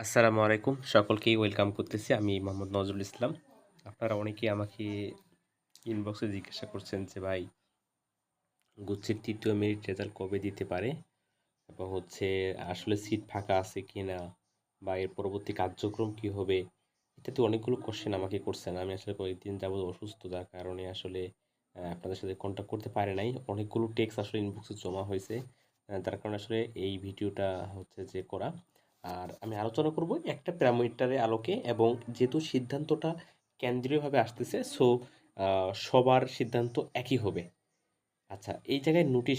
আসসালামু আলাইকুম। সকলকেই ওয়েলকাম করতেছি। আমি মোহাম্মদ নজরুল ইসলাম। আপনারা অনেকেই আমাকে ইনবক্সে জিজ্ঞাসা করছেন যে, ভাই, গুচ্ছের তৃতীয় মেরিট রেজাল্ট কবে দিতে পারে? এবং হচ্ছে আসলে সিট ফাঁকা আছে কি না বা এর পরবর্তী কার্যক্রম কি হবে? ইত্যাদি অনেকগুলো কোশ্চেন আমাকে করছেন। আমি আসলে কয়েকদিন যাবত অসুস্থ। যার কারণে আসলে আপনাদের সাথে কন্ট্যাক্ট করতে পারে নাই। অনেকগুলো টেক্স আসলে ইনবক্সে জমা হয়েছে। যার কারণে আসলে এই ভিডিওটা হচ্ছে যে করা। আর আমি আলোচনা করব একটা প্যারামিটারের আলোকে এবং যেহেতু সিদ্ধান্তটা কেন্দ্রীয়ভাবে আসতেছে সো সবার সিদ্ধান্ত একই হবে। আচ্ছা এই জায়গায় নোটিশ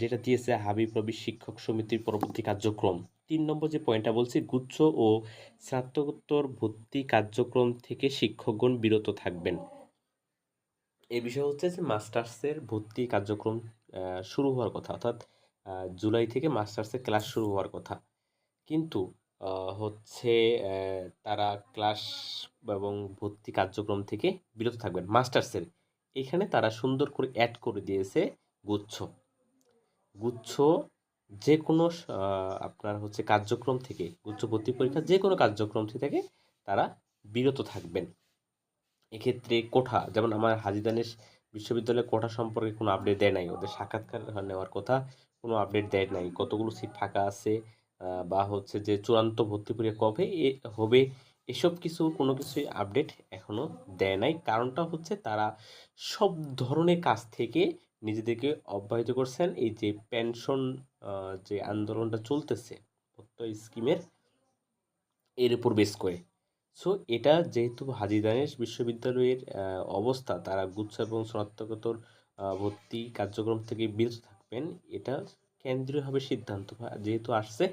যেটা দিয়েছে হাবিব রবি শিক্ষক সমিতির পরবর্তী কার্যক্রম। তিন নম্বর যে পয়েন্টটা বলছি, গুচ্ছ ও স্নাতকোত্তর ভর্তি কার্যক্রম থেকে শিক্ষকগণ বিরত থাকবেন। এই বিষয় হচ্ছে যে মাস্টার্সের ভর্তি কার্যক্রম শুরু হওয়ার কথা, অর্থাৎ জুলাই থেকে মাস্টার্সের ক্লাস শুরু হওয়ার কথা। কিন্তু হচ্ছে তারা ক্লাস এবং ভর্তি কার্যক্রম থেকে বিরত থাকবেন। মাস্টার্সের। এখানে তারা সুন্দর করে অ্যাড করে দিয়েছে গুচ্ছ। গুচ্ছ যে কোনো আপনার হচ্ছে কার্যক্রম থেকে, গুচ্ছ ভর্তি পরীক্ষা যে কোনো কার্যক্রম থেকে তারা বিরত থাকবেন। এক্ষেত্রে কোঠা, যেমন আমার হাজী দানেশ বিশ্ববিদ্যালয়ে কোঠা সম্পর্কে কোনো আপডেট দেয় নাই। ওদের সাক্ষাৎকার নেওয়ার কথা কোনো আপডেট দেয় নাই। কতগুলো সিট ফাঁকা আছে? বা হচ্ছে যে চূড়ান্ত ভর্তি পরীক্ষা কবে হবে, এসব কিছু কোনো কিছুই আপডেট এখনও দেয় নাই। কারণটা হচ্ছে তারা সব ধরনের কাজ থেকে নিজেদেরকে অব্যাহত করছেন। এই যে পেনশন যে আন্দোলনটা চলতেছে প্রত্যয় স্কিমের, এর উপর বেস করে। সো এটা যেহেতু হাজী দানেশ বিশ্ববিদ্যালয়ের অবস্থা, তারা গুচ্ছ এবং স্নাতকোত্তর ভর্তি কার্যক্রম থেকে বিরত থাকবেন, এটা কেন্দ্রীয়ভাবে সিদ্ধান্ত, যেহেতু আসছে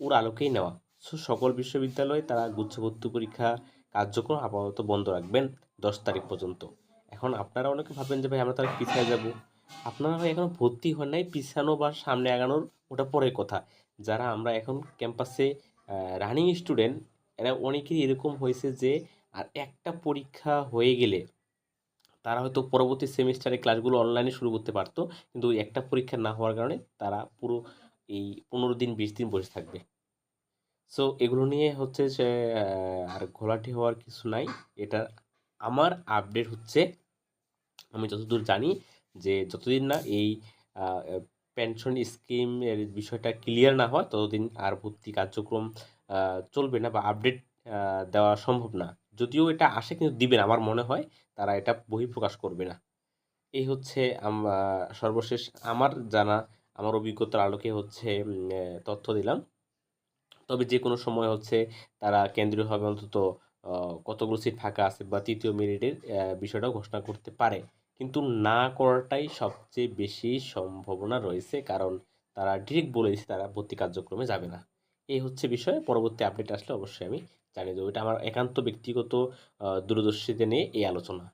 ওর আলোকেই নেওয়া। সো সকল বিশ্ববিদ্যালয়ে তারা গুচ্ছ ভর্তি পরীক্ষা কার্যক্রম আপাতত বন্ধ রাখবেন দশ তারিখ পর্যন্ত। এখন আপনারা অনেকে ভাববেন যে ভাই, আমরা তারা পিছিয়ে যাব। আপনারা ভাই এখনও ভর্তি হন নাই, পিছানো বা সামনে আগানোর ওটা পরের কথা। যারা আমরা এখন ক্যাম্পাসে রানিং স্টুডেন্ট এরা অনেকেই এরকম হয়েছে যে আর একটা পরীক্ষা হয়ে গেলে তারা হয়তো পরবর্তী সেমিস্টারে ক্লাসগুলো অনলাইনে শুরু করতে পারতো, কিন্তু একটা পরীক্ষা না হওয়ার কারণে তারা পুরো এই পনেরো দিন, বিশ দিন বসে থাকবে। সো এগুলো নিয়ে হচ্ছে যে আর ঘোলাটে হওয়ার কিছু নাই। এটা আমার আপডেট হচ্ছে, আমি যতদূর জানি যে, যতদিন না এই পেনশন স্কিমের বিষয়টা ক্লিয়ার না হয়, ততদিন আর ভর্তি কার্যক্রম চলবে না বা আপডেট দেওয়া সম্ভব না। যদিও এটা আসে কিন্তু দিবে না, আমার মনে হয় তারা এটা বহিঃপ্রকাশ করবে না। এই হচ্ছে সর্বশেষ আমার জানা, আমার অভিজ্ঞতার আলোকে হচ্ছে তথ্য দিলাম। তবে যে কোনো সময় হচ্ছে তারা কেন্দ্রীয়ভাবে অন্তত কতগুলো সিট ফাঁকা আছে বা তৃতীয় মেরিটের বিষয়টাও ঘোষণা করতে পারে। কিন্তু না করাটাই সবচেয়ে বেশি সম্ভাবনা রয়েছে কারণ তারা ডিরেক্ট বলে দিচ্ছে তারা ভর্তি কার্যক্রমে যাবে না। এই হচ্ছে বিষয়। পরবর্তী আপডেট আসলে অবশ্যই আমি জানিয়ে দেবো। এটা আমার একান্ত ব্যক্তিগত দূরদর্শীতে নিয়ে এই আলোচনা।